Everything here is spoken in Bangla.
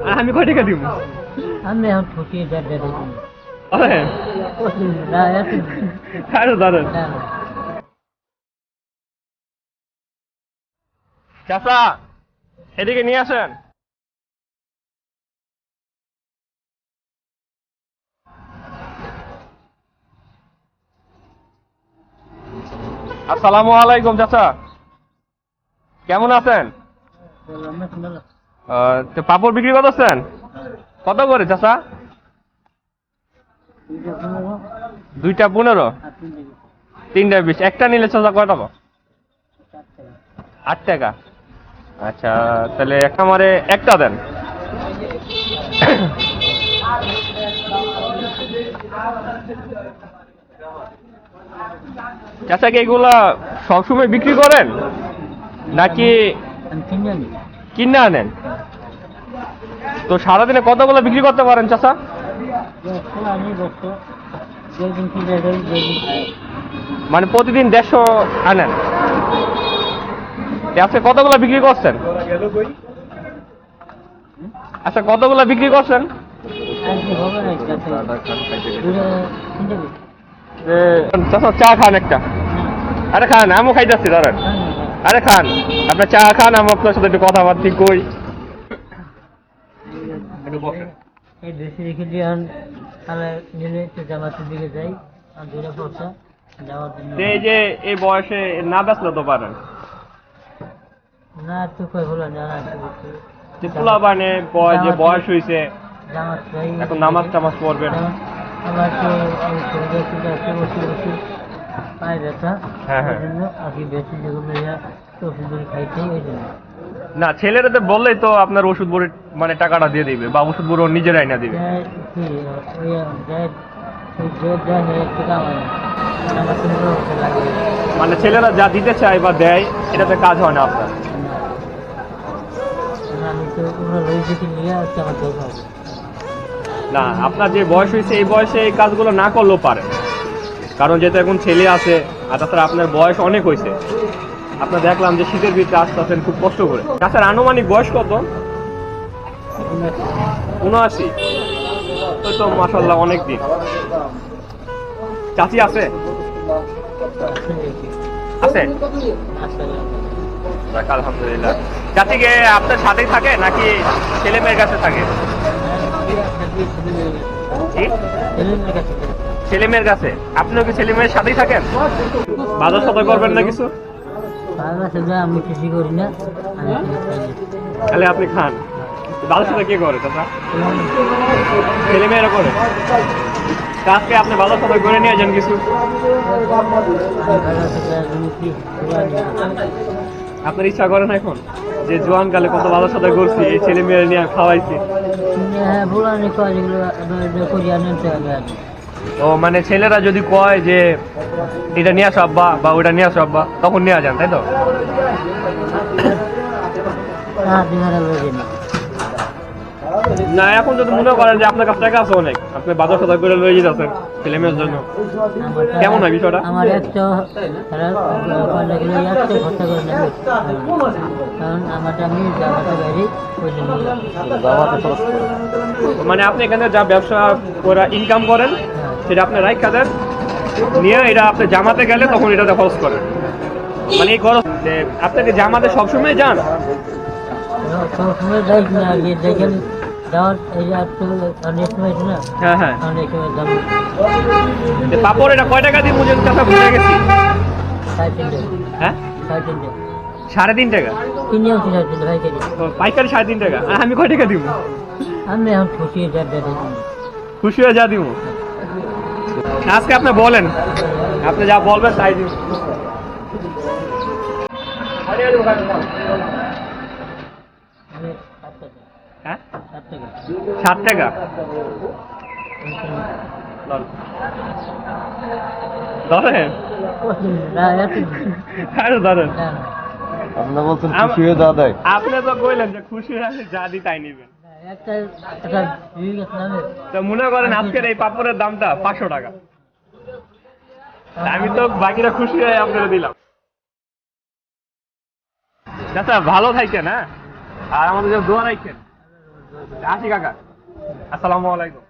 আমি কয় টাকা দিব? আমি এখন ঠকিয়ে যা দেবো। আরে। না এত আরে দাঁড়ান। চাচা এদিকে নিয়ে আসেন। আসসালামু আলাইকুম চাচা। কেমন আছেন? তো পাপড় বিক্রি করতেছেন? কত করে চাচা? দুইটা পনেরো? তিনটা বিশ। একটা নিলে চাচা কয় টাকা? আট টাকা। আচ্ছা তাহলে একটা আমারে একটা দেন। চাচা কি এগুলা সবসময় বিক্রি করেন? নাকি কিনে আনেন? তো সারাদিনে কতগুলো বিক্রি করতে পারেন খায় মানে প্রতিদিন দেড়শো আনেন। আজকে কতগুলো বিক্রি করছেন? আচ্ছা কতগুলো বিক্রি করছেন? চা খান একটা। আরে খান, আমিও খাইতেছি, ধরেন। আরে খান আপনার চা খান আমি আপনার সাথে একটু কথাবার্তি কই। এই বেশি রেখে দিয়ে তাহলে নিলে একটু জামাতের দিকে যাই আর দূরে পড়ছে যাওয়ার জন্য। এই যে এই বয়সে না বেচলে তো পারেন? না তো কই হলো না যে পোলা বানে বয়- যে বয়স হয়েছে জামাত এখন নামাজ টামাজ পড়বেন। আমার তো এই পায়ে ব্যথা হ্যাঁ, হ্যাঁ। বেশি যেগুলো ওষুধ করে খাইতে ওই জন্য। না ছেলেরাতে বললেই তো আপনার ওষুধ বড়ি মানে টাকাটা দিয়ে দিবে বা ওষুধ বড়ি ও নিজেরাই না দিবে। যাই কি ওই যাই ওই যে দেয় না একটু কামাই না আমার সুন্দর হতে লাগে। মানে ছেলেরা যা দিতে চায় বা দেয় এটাতে কাজ হয় না আপনার। তো না আপনার যে বয়স হয়েছে এই বয়সে এই কাজগুলো না করলেও পারে। কারণ যেহেতু এখন ছেলে আছে আর তাছাড়া আপনার বয়স অনেক হয়েছে আপনার দেখলাম যে শীতের ভিতরে আসতেছেন খুব কষ্ট করে। তাছাড়া আনুমানিক বয়স কত? উনআশি। ওই তো মাসাল্লাহ অনেক দিন। চাচি আছে? আছে? আলহামদুলিল্লাহ। চাচি কে আপনার সাথেই থাকে নাকি ছেলে মেয়ের কাছে থাকে? ছেলে মেয়ের কাছে। আপনিও কি ছেলে মেয়ের সাথেই থাকেন? বাজার সাথে করবেন না কিছু? আমি কিছু করি না। আমি কিছু খাই না। তাহলে আপনি খান। বাজার সাথে কে করে চাচা? ছেলে মেয়েরা করে আজকে আপনি বাজার সদর করে নিয়ে যান কিছু। আপনার ইচ্ছা করে না এখন? যে জোয়ান কালে কত বাজার সাথে করছি এই ছেলে মেয়েরা নিয়ে খাওয়াইছি। হ্যাঁ বুড়ানি ও মানে ছেলেরা যদি কয় যে এটা নিয়ে আসো আব্বা বা ওটা নিয়ে আসো আব্বা তখন নিয়ে যান তাই তো হ্যাঁ না এখন যদি মনে করেন যে আপনার কাছে টাকা আছে অনেক আপনি বাজার সদর করে লয়ে যেতেছেন ছেলে মেয়ের জন্য কেমন হয় বিষয়টা? আমার একটা কারণ আমি জামাটা বাইরে মানে আপনি এখানে যা ব্যবসা করে ইনকাম করেন। সেটা আপনি রাইখা দেন। নিয়ে এটা আপনি জামাতে গেলে তখন এটাতে খরচ করেন। মানে এই খরচ যে আপনাকে জামাতে সবসময় যান? সবসময় যাই না দেখেন যে হ্যাঁ হ্যাঁ। যে পাপড় এটা কয় টাকা দিয়ে বুঝেন কথা ভুলে গেছি? হ্যাঁ? সাড়ে তিন টাকা। পাইকারি। সাড়ে তিন টাকা। আমি কয় টাকা দিব? আমি খুশি যা দেখি খুশি হয়ে যা দিব? আজকে আপনি বলেন। আপনি যা বলবেন তাই টাকা হ্যাঁ? ষাট টাকা। ধরেন? আরে ধরেন। না না বলছেন খুশি হয়ে যা আপনি তো কইলেন যে খুশি হয়ে যা দি তাই নিবেন। তো মনে করেন আজকের এই পাপড়ের দামটা পাঁচশো টাকা। আমি তো বাকিরা খুশি হয়ে আপনারা দিলাম। চাচা, ভালো থাকেন হ্যাঁ? আর আমাদের দোয়া রাখছেন আসি কাকা। আসসালামু আলাইকুম।